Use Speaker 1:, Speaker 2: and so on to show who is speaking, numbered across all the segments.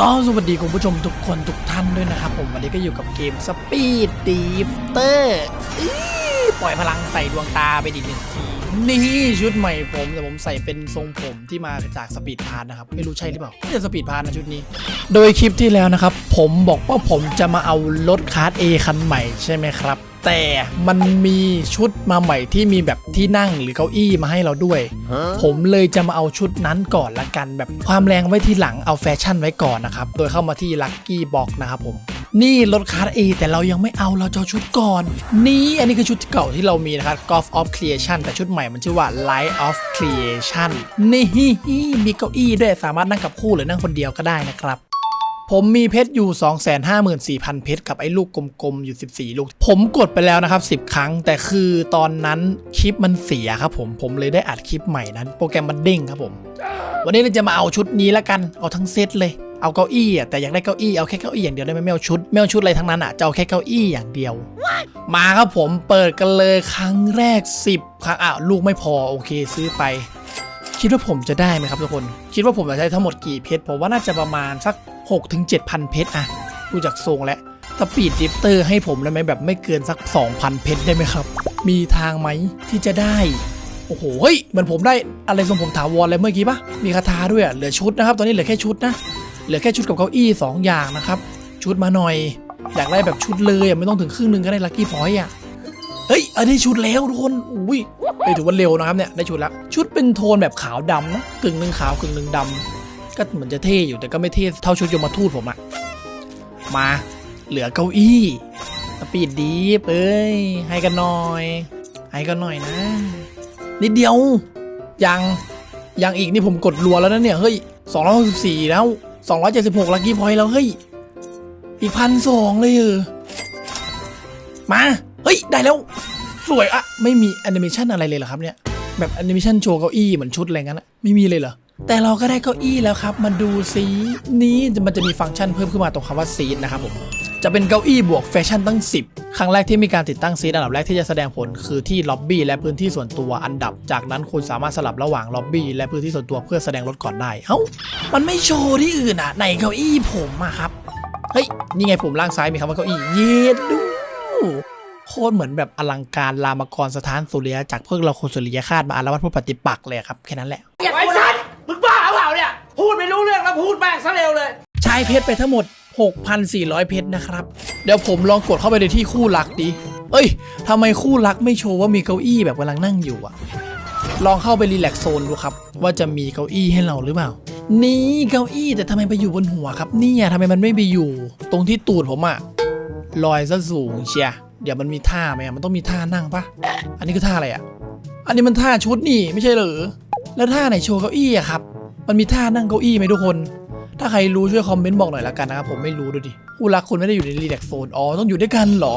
Speaker 1: ก็สวัสดีคุณผู้ชมทุกคนทุกท่านด้วยนะครับผมวันนี้ก็อยู่กับเกม Speed Drifter ปล่อยพลังใส่ดวงตาไปอีหนึ่งที นี่ชุดใหม่ผมแต่ผมใส่เป็นทรงผมที่มาจากสปีดพาร์นะครับ ไม่รู้ใช่หรือเปล่าไม่ใช่สปีดพาร์นะชุดนี้ โดยคลิปที่แล้วนะครับ ผมบอกว่าผมจะมาเอารถคาร์ด A คันใหม่ใช่ไหมครับ แต่มันมีชุดมาใหม่ที่มีแบบที่นั่งหรือเก้าอี้มาให้เราด้วย ผมเลยจะมาเอาชุดนั้นก่อนละกัน แบบความแรงไว้ที่หลังเอาแฟชั่นไว้ก่อนนะครับ โดยเข้ามาที่ Lucky Box นะครับผมนี่รถคาร์ด A แต่เรายังไม่เอาเราจะเอาชุดก่อน นี่อันนี้คือชุดเก่าที่เรามีนะครับ Golf of Creation แต่ชุดใหม่มันชื่อว่า Light of Creation นี่มีเก้าอี้ด้วยสามารถนั่งกับคู่หรือนั่งคนเดียวก็ได้นะครับ ผมมีเพชรอยู่ 254,000 เพชรกับไอ้ลูกกลมๆ อยู่ 14 ลูก ผมกดไปแล้วนะครับ 10 ครั้ง แต่คือตอนนั้นคลิปมันเสียครับผมผมเลยได้อัดคลิปใหม่นั้น โปรแกรมมันเด้งครับผม วันนี้เราจะมาเอาชุดนี้ละกันเอาทั้งเซตเลยเอาเก้าอี้อะแต่อยากได้เก้าอี้เอาแค่เก้าอี้อย่างเดียวได้ไหมไม่เอาชุดไม่เอาชุดอะไรทั้งนั้นอะจะเอาแค่เก้าอี้อย่างเดียว มาครับผมเปิดกันเลยครั้งแรก 10 ครั้งอ้าวลูกไม่พอโอเคซื้อไป คิดว่าผมจะได้ไหมครับทุกคน คิดว่าผมจะใช้ทั้งหมดกี่เพชรผมว่าน่าจะประมาณสัก 6-7ถึง7,000 เพชรอะดูจากทรงแล้วสปีดดิฟเตอร์ให้ผมได้ไหมแบบไม่เกินสัก 2,000 เพชรได้ไหมครับ มีทางไหมที่จะได้ โอ้โห เฮ้ย เหมือนผมได้อะไรทรงผมถาวรอะไรเมื่อกี้ปะมีคาถาด้วยอะเหลือชุดนะครับ ตอนนี้เหลือแค่ชุดนะ เหลือแค่ชุดกับเก้าอี้ 2 อย่างนะครับ ชุดมาหน่อย อยากได้แบบชุดเลยไม่ต้องถึงครึ่งหนึงก็ได้ลัคกี้พอยต์อะเฮ้ยอันนี้ชุดแล้วทุกคน อุ้ยเฮ้ถือว่าเร็วนะครับเนี่ย ได้ชุดแล้ว ชุดเป็นโทนแบบขาวดำนะ กึ่งหนึ่งขาวกึ่งหนึ่งดำ ก็เหมือนจะเท่อยู่แต่ก็ไม่เท่เท่าชุดยมทูตผมอะมาเหลือเก้าอี้สปีดดีฟเอ้ยให้กันหน่อย ให้กันหน่อยนะ นิดเดียว ยัง ยังอีกนี่ผมกดรัวแล้วนะเนี่ย เฮ้ย264แล้ว276ลักกี้พอยต์แล้ว เฮ้ย อีกพันสองเลยเออมา เฮ้ย ได้แล้ว สวยอะไม่มีแอนิเมชันอะไรเลยเหรอครับเนี่ย แบบแอนิเมชันโชว์เก้าอี้เหมือนชุดอะไรงั้นอะไม่มีเลยเหรอ แต่เราก็ได้เก้าอี้แล้วครับ มาดูซินี้มันจะมีฟังก์ชันเพิ่มขึ้นมาตรงคำว่าซีดนะครับผมจะเป็นเก้าอี้บวกแฟชั่นตั้ง 10 ครั้งแรกที่มีการติดตั้งซีดอันดับแรกที่จะแสดงผลคือที่ล็อบบี้และพื้นที่ส่วนตัวอันดับ จากนั้นคุณสามารถสลับระหว่างล็อบบี้และพื้นที่ส่วนตัวเพื่อแสดงรถก่อนได้เอ้ามันไม่โชว์ที่อื่นอะในเก้าอี้ผมอะครับเฮ้ยนี่ไงปุ่มล่างซ้ายมีคำว่าเก้าอี้เย็ดดูโคตรเหมือนแบบอลังการรามกรสถานสุริยะจากพวกเราคนสุริยคาตมาอารวัตผู้ปฏิปักษ์เลยครับแค่นั้นแหละ
Speaker 2: ไอ้สัตว์มึงบ้าเปล่าเนี่ย พูดไม่รู้เรื่องแล้วพูดแม่งซะเร็วเลย
Speaker 1: ใช้เพชรไปทั้งหมด 6,400 เพชรนะครับ เดี๋ยวผมลองกดเข้าไปในที่คู่รักดิ เอ้ยทำไมคู่รักไม่โชว์ว่ามีเก้าอี้แบบกำลังนั่งอยู่อะลองเข้าไปรีแลกซ์โซนดูครับ ว่าจะมีเก้าอี้ให้เราหรือเปล่า นี่เก้าอี้แต่ทำไมไปอยู่บนหัวครับ เนี่ยทำไมมันไม่ไปอยู่ ตรงที่ตูดผมอะลอยซะสูงเชียเดี๋ยวมันมีท่าไหมอะมันต้องมีท่านั่งปะอันนี้คือท่าอะไรอะอันนี้มันท่าชุดนี่ไม่ใช่เหรอแล้วท่าไหนโชว์เก้าอี้อะครับ มันมีท่านั่งเก้าอี้ไหมทุกคน ถ้าใครรู้ช่วยคอมเมนต์บอกหน่อยละกันนะครับผมไม่รู้ดูดิคู่รักคุณไม่ได้อยู่ในรีแลกโซนอ๋อต้องอยู่ด้วยกันเหรอ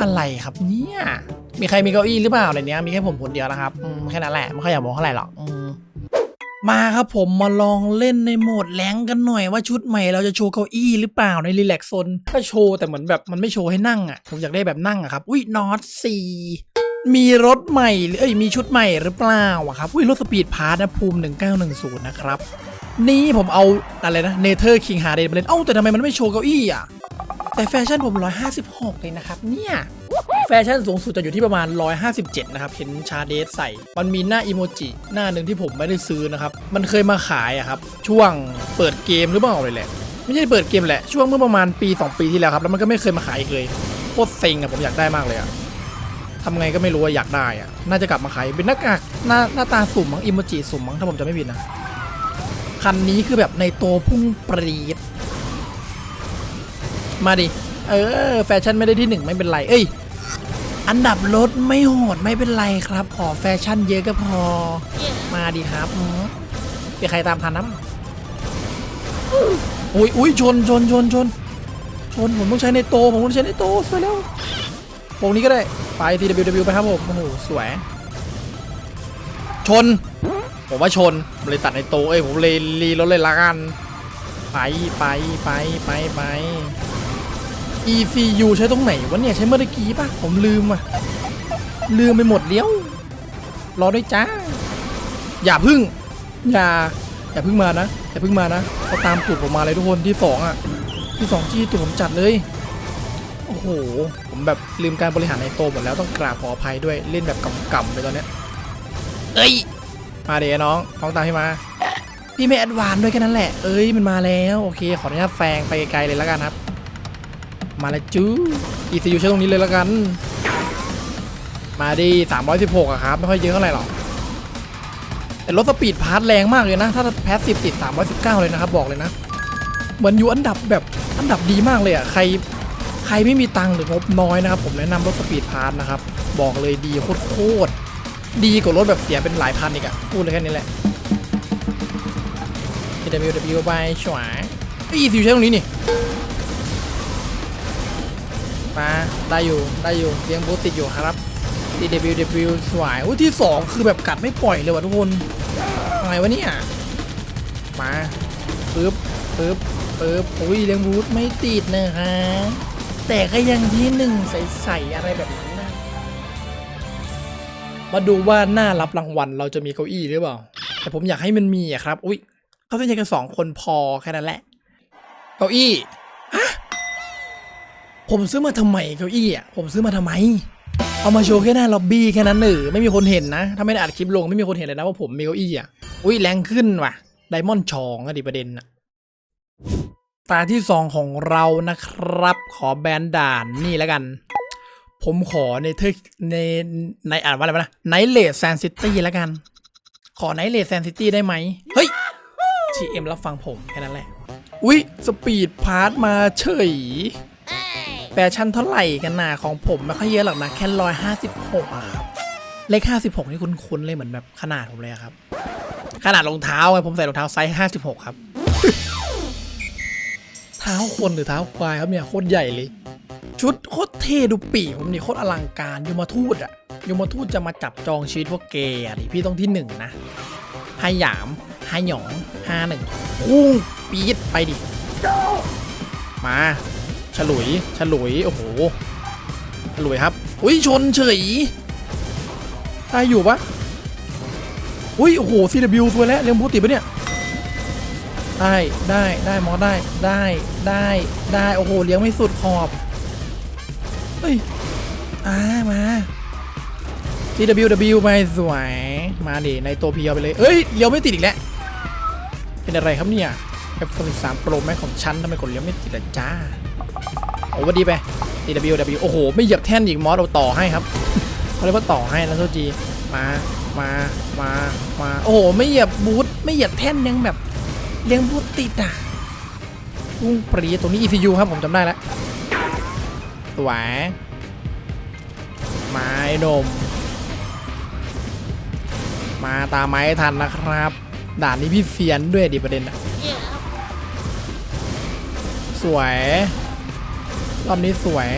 Speaker 1: อะไรครับเนี่ยมีใครมีเก้าอี้หรือเปล่าอะไรเนี้ยมีแค่ผมคนเดียวนะครับแค่นั้นแหละไม่ค่อยอยากมองเท่าไหร่หรอกมาครับผมมาลองเล่นในโหมดแรงกันหน่อยว่าชุดใหม่เราจะโชว์เก้าอี้หรือเปล่าในรีแลกโซนก็โชว์แต่เหมือนแบบมันไม่โชว์ให้นั่งอะผมอยากได้แบบนั่งอะครับอุ้ยนอตสี่ มีรถใหม่หรือเอ้ยมีชุดใหม่หรือเปล่าอะครับอุ้ยรถสปีดพาร์ทนะภูมิ 1910 นะครับ นี่ผมเอาอะไรนะเนเธอร์คิงฮาเดนมาเล่นเอ้าแต่ทำไมมันไม่โชว์เก้าอี้อะแต่แฟชั่นผม 156 เลยนะครับ เนี่ย แฟชั่นสูงสุดจะอยู่ที่ประมาณ 157 นะครับ เห็นชาเดสใส่ มันมีหน้าอิโมจิหน้าหนึ่งที่ผมไม่ได้ซื้อนะครับ มันเคยมาขายอะครับ ช่วงเปิดเกมหรือเปล่าเลยแหละ ไม่ใช่เปิดเกมแหละ ช่วงเมื่อประมาณปี 2 ปีที่แล้วครับ แล้วมันก็ไม่เคยมาขายอีกเลย โคตรเซ็งอะผมอยากได้มากเลยอะ ทำไงก็ไม่รู้อยากได้อะน่าจะกลับมาขายเป็นหน้ากากหน้าหน้าตาสุ่มมั้งอิโมจิสุ่มมั้งถ้าผมจะไม่ผิดนะคันนี้คือแบบในตัวพุ่งปรีดมาดิ เออ แฟชั่นไม่ได้ที่หนึ่งไม่เป็นไร เอ้ย อันดับรถไม่โหดไม่เป็นไรครับ ขอแฟชั่นเยอะก็พอ มาดิครับอืมมีใครตามทันน้ำอุ้ยอุ้ยชนชนชนชนชนผมต้องใช้ในโต ผมต้องใช้ในโตสวยแล้ววงนี้ก็ได้ ไป TWW ไปครับผมโอ้โหสวย ชน ผมว่าชนผมเลยตัดในโตเอ้ยผมเลยรีรถเลยละกัน ไปไปไปไปไป ECU ใช้ตรงไหนวะเนี่ย ใช้เมื่อกี้ป่ะ ผมลืมอะ ลืมไปหมดเลี้ยว รอด้วยจ้า อย่าพึ่ง อย่า อย่าพิ่งมานะ อย่าพิ่งมานะเขาตามตูดผมมาเลยทุกคนที่สองอะ ที่สองที่ตูดผมจัดเลย โอ้โห ผมแบบลืมการบริหารในโตวหมดแล้วต้องกราบขออภัยด้วยเล่นแบบกำๆเลยตอนเนี้ยเอ้ย มาเดี๋ยวน้องน้องตามพี่มา พี่ไม่แอดวานซ์ด้วยแค่นั้นแหละ เอ้ยมันมาแล้วโอเค ขออนุญาตแซงไปไกลๆเลยแล้วกันครับ มาแล้วจู้ ECU ใช้ตรงนี้เลยแล้วกัน มาดิ316อะครับ ไม่ค่อยเยอะเท่าไหร่หรอกแต่รถสปีดพาร์ทแรงมากเลยนะ ถ้าแพสซีฟติด 319 เลยนะครับ บอกเลยนะ เหมือนอยู่อันดับแบบอันดับดีมากเลยอะใคร ใครไม่มีตังค์หรืองบน้อยนะครับ ผมแนะนำรถสปีดพาร์ทนะครับ บอกเลยดีโคตรดีกว่ารถแบบเสียเป็นหลายพันอีกอะพูดเลยแค่นี้แหละ TWW ไปฉวาอีซิวใช้ตรงนี้นี่มาได้อยู่ได้อยู่เลี้ยงบูติดอยู่ครับ TWW สวายอุ้ยที่สองคือแบบกัดไม่ปล่อยเลยว่ะทุกคนอะไรวะเนี่ยมาปึ๊บปึ๊บปึ๊บอุ้ยเลี้ยงบูทไม่ติดนะคะ แต่ก็ยังที่หนึ่งใสๆอะไรแบบนั้นนะมาดูว่าหน้ารับรางวัลเราจะมีเก้าอี้หรือเปล่า แต่ผมอยากให้มันมีอะครับ อุ้ยเขาเส้นใจกันสองคนพอแค่นั้นแหละ เก้าอี้ฮะผมซื้อมาทำไมเก้าอี้อะผมซื้อมาทำไม เอามาโชว์แค่หน้าล็อบบี้แค่นั้นเออไม่มีคนเห็นนะ ถ้าไม่ได้อัดคลิปลงไม่มีคนเห็นเลยนะว่าผมมีเก้าอี้อะอุ้ยแรงขึ้นว่ะไดมอนด์ชองอะดิประเด็นอะ ตาที่สองของเรานะครับ ขอแบนด่านนี่แล้วกัน ผมขอในเทในในอ่านว่าอะไรนะไนเลสแซนซิตี้แล้วกัน ขอไนเลสแซนซิตี้ได้ไหม เฮ้ย GM รับฟังผมแค่นั้นแหละ อุ๊ย สปีดพาร์ทมาเฉยแฟชั่นเท่าไหร่กันนะของผมไม่ค่อยเยอะหรอกนะ แค่ร้อยห้าสิบหกอะครับ เลขห้าสิบหกนี่คุ้นๆเลยเหมือนแบบขนาดผมเลยครับ ขนาดรองเท้าไงผมใส่รองเท้าไซส์ห้าสิบหกครับ ท้าคนหรือเท้าควายครับเนี่ยโคตรใหญ่เลย ชุดโคตรเทดูปีผมนี่โคตรอลังการยมทูตอะยมทูตจะมาจับจองชีวิตพวกเกย์อะดิพี่ต้องที่หนึ่งนะไฮหยามไฮหยองห้าหนึ่งพุ่งปีดไปดิ มาฉลุยฉลุยโอ้โหฉลุยครับ อุ้ยชนเฉยได้อยู่ปะอุ้ยโอ้โห CW สวยแล้วเรียงพูติดปะเนี่ย ได้ได้ได้มอสได้ได้ได้ได้โอ้โหเลี้ยงไม่สุดขอบเฮ้ยอ่ามา CWW ไปสวยมาดิในตัวพีเอาไปเลยเอ้ยเลี้ยวไม่ติดอีกแล้วเป็นอะไรครับเนี่ย F 1 3 Pro Max ของฉันทำไมกดเลี้ยวไม่ติดล่ะจ้าโอ้วันดีไป DWW โอ้โห ไม่เหยียบแท่นอีกมอสเอาต่อให้ครับเขาเรียกว่าต่อให้นะโทษทีมามามามาโอ้โหไม่เหยียบบูทไม่เหยียบแท่นยังแบบ เลี้ยงบูทติดอะกุ้งปรีตรงนี้ ECU ครับผมจำได้แล้วสวยไม้นม มาตามไม้ทันนะครับ ด่านนี้พี่เฟียนด้วยดิประเด็นอะสวยรอบนี้สวย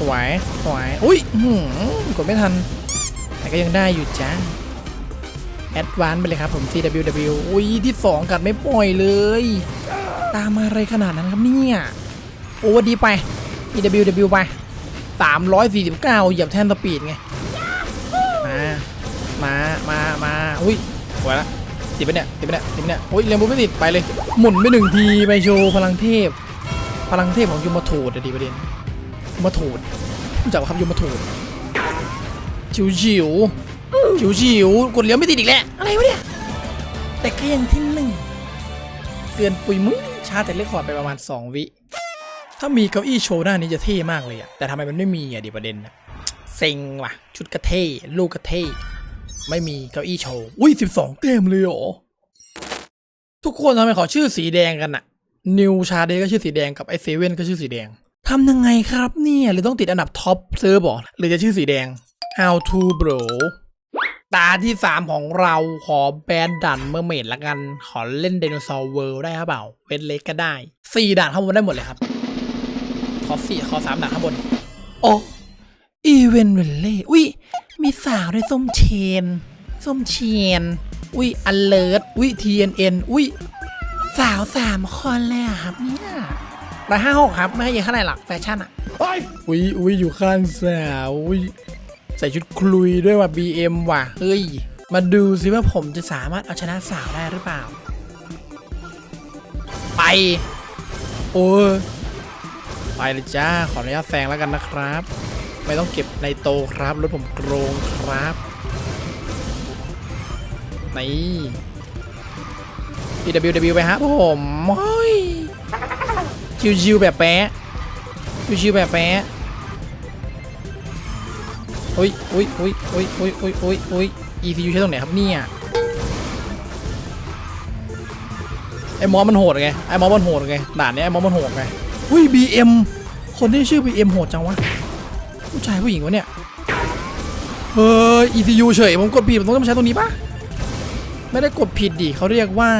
Speaker 1: สวย สวย อุ้ยหือกดไม่ทัน แต่ก็ยังได้อยู่จ้า แอดวานไปเลยครับผม CWW อุ้ยที่สองกัดไม่ปล่อยเลย ตามมาอะไรขนาดนั้นครับเนี่ย โอ้ดีไป CWW ไป 349 เหยียบแท่นสปีดไง มา มา มา มาอุ้ยสวละติดไปเนี่ย ติดไปเนี่ย ติดไปเนี่ยโอ้ยเรียนบุไม่ติดไปเลย หมุนไปหนึ่งที ไปโชว์พลังเทพ พลังเทพของยูมทูตอะดีประเด็นยมทูตรู้จักครับยูมทูตชิวชิว ชิวชิวๆกดเลี้ยวไม่ติดอีกแล้วอะไรวะเนี่ย แต่ก็ยังที่หนึ่งเตือนปุยมึงชาร์จแต่เลขคอร์ดไปประมาณ 2 วิ ถ้ามีเก้าอี้โชว์หน้านี้จะเท่มากเลยอะแต่ทำไมมันไม่มีอะดีประเด็นนะเซ็งว่ะ ชุดกระเท่ลูกกระเท่ไม่มีเก้าอี้โชว์ อุ้ยสิบสองเต็มเลยเหรอ ทุกคนทำไมขอชื่อสีแดงกันอะนิวชาเดก็ชื่อสีแดงกับไอเซเว่นก็ชื่อสีแดงทำยังไงครับเนี่ยหรือต้องติดอันดับท็อปเซิร์ฟบอหรือจะชื่อสีแดง How to bro ตาที่3ของเราขอแบนดันเมอร์เมดละกัน ขอเล่น d ดโนเสาร์เวิลด์ได้ครับเปล่าเวทเล็กก็ได้4ด่านข้างบนได้หมดเลยครับ ขอสี่ขอสามด่านข้างบน โอ้อีเวนเวลเล่อุ้ยมีสาวด้วยส้มเชน ส้มเชียนอุ้ยอเลิร์อุ้ย TNN อุ้ยสาวสามคนเลยอะครับเนี่ยร้อยห้าหกครับ ไม่ให้เยอะเท่าไหร่หรอกแฟชั่นอะ
Speaker 2: เฮ้ย
Speaker 1: อุ้ยอุ้ยอยู่ข้างสาวอุ้ย ใส่ชุดคลุยด้วยว่ะ BM ว่ะ เฮ้ย มาดูสิว่าผมจะสามารถเอาชนะสาวได้หรือเปล่า ไป โอ้ไปเลยจ้า ขออนุญาตแซงแล้วกันนะครับ ไม่ต้องเก็บในโตครับ รถผมโกรงครับนี่ PWW ไปฮะผมโอ้ยชิวๆแบบแป๊ะชิวๆแบบแป๊ะ อุ้ยอุ้ยอุ้ยอุ้ยอุ้ยอุ้ยอุ้ยอุ้ย ECU ใช้ตรงไหนครับเนี่ยไอ้มอสมันโหดไงไอ้มอสมันโหดไงด่านนี้ไอ้มอสมันโหดไงอุ้ย BM คนที่ชื่อ BM โหดจังวะผู้ชายผู้หญิงวะเนี่ยเฮ้ย ECU เฉยผมกดผิดผมต้องใช้ตรงนี้ปะไม่ได้กดผิดดิเขาเรียกว่า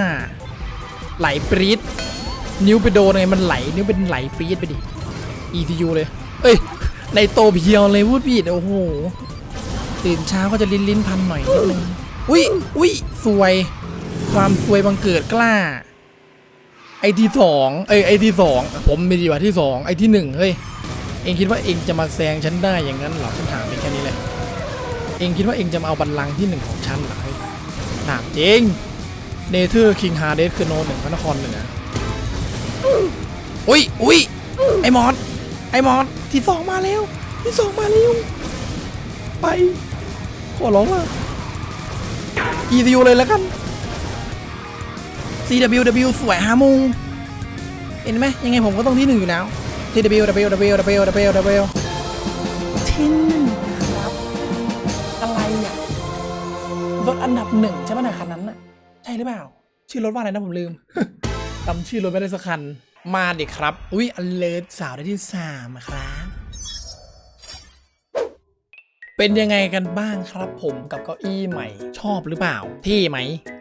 Speaker 1: ไหลปรีดนิ้วไปโดนไงมันไหลนิ้วเป็นไหลปรีดไปดิ ECU เลย เอ้ย ในโตเพียวเลยพูดผิดโอ้โหตื่นเช้าก็จะลิ้นลิ้นพันหน่อยนิดนึงอุ้ยอุ้ยสวย ความสวยบังเกิดกล้า ไอที่สองเอ้ยไอที่สองผมไม่ดีกว่าที่สองไอที่หนึ่งเฮ้ยเองคิดว่าเองจะมาแซงฉันได้อย่างนั้นเหรอฉันถามเองแค่นี้เลยเองคิดว่าเองจะมาเอาบัลลังก์ที่หนึ่งของฉันเหรอเฮ้ยถามจริงเนเธอร์คิงฮาเดสคือโนหนึ่งพระนครเหนืออุ้ยอุ้ยไอมอส ไอ้มอสที่สองมาแล้ว ที่สองมาแล้ว ไป ขอร้องว่า ECU เลยแล้วกัน CWW สวยฮามุงเห็นไหมยังไงผมก็ต้องที่หนึ่งอยู่แล้ว CWWWWW ที่หนึ่งครับ อะไรอะรถอันดับหนึ่งใช่ไหมนะคันนั้นน่ะ ใช่หรือเปล่า ชื่อรถว่าอะไรนะผมลืมจำชื่อรถไม่ได้สักคัน มาด็กครับ อุ้ยอันเลิศสาวได้ที่สามครับ เป็นยังไงกันบ้างครับผมกับเก้าอี้ใหม่ชอบหรือเปล่าเท่ไหม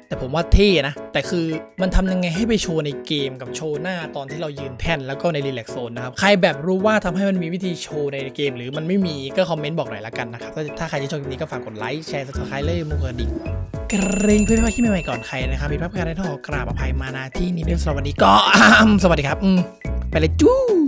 Speaker 1: แต่ผมว่าเท่นะ แต่คือมันทำยังไงให้ไปโชว์ในเกมกับโชว์หน้าตอนที่เรายืนแท่นแล้วก็ในรีแลกโซนนะครับ ใครแบบรู้ว่าทำให้มันมีวิธีโชว์ในเกม หรือมันไม่มีก็คอมเมนต์บอกหน่อยละกันนะครับถ้าใครที่ชอบคลิปนี้ก็ฝากกดไลค์แชร์ subscribe เลยมุกกระดิ่ง กรงเพื่อไม่ให้คลิปใหม่ๆก่อนใครนะครับพี่พลาดประการใดต้องขอกราบอภัยมานาที่นี้ด้วยสวัสดีก็สวัสดีครับไปเลยจู้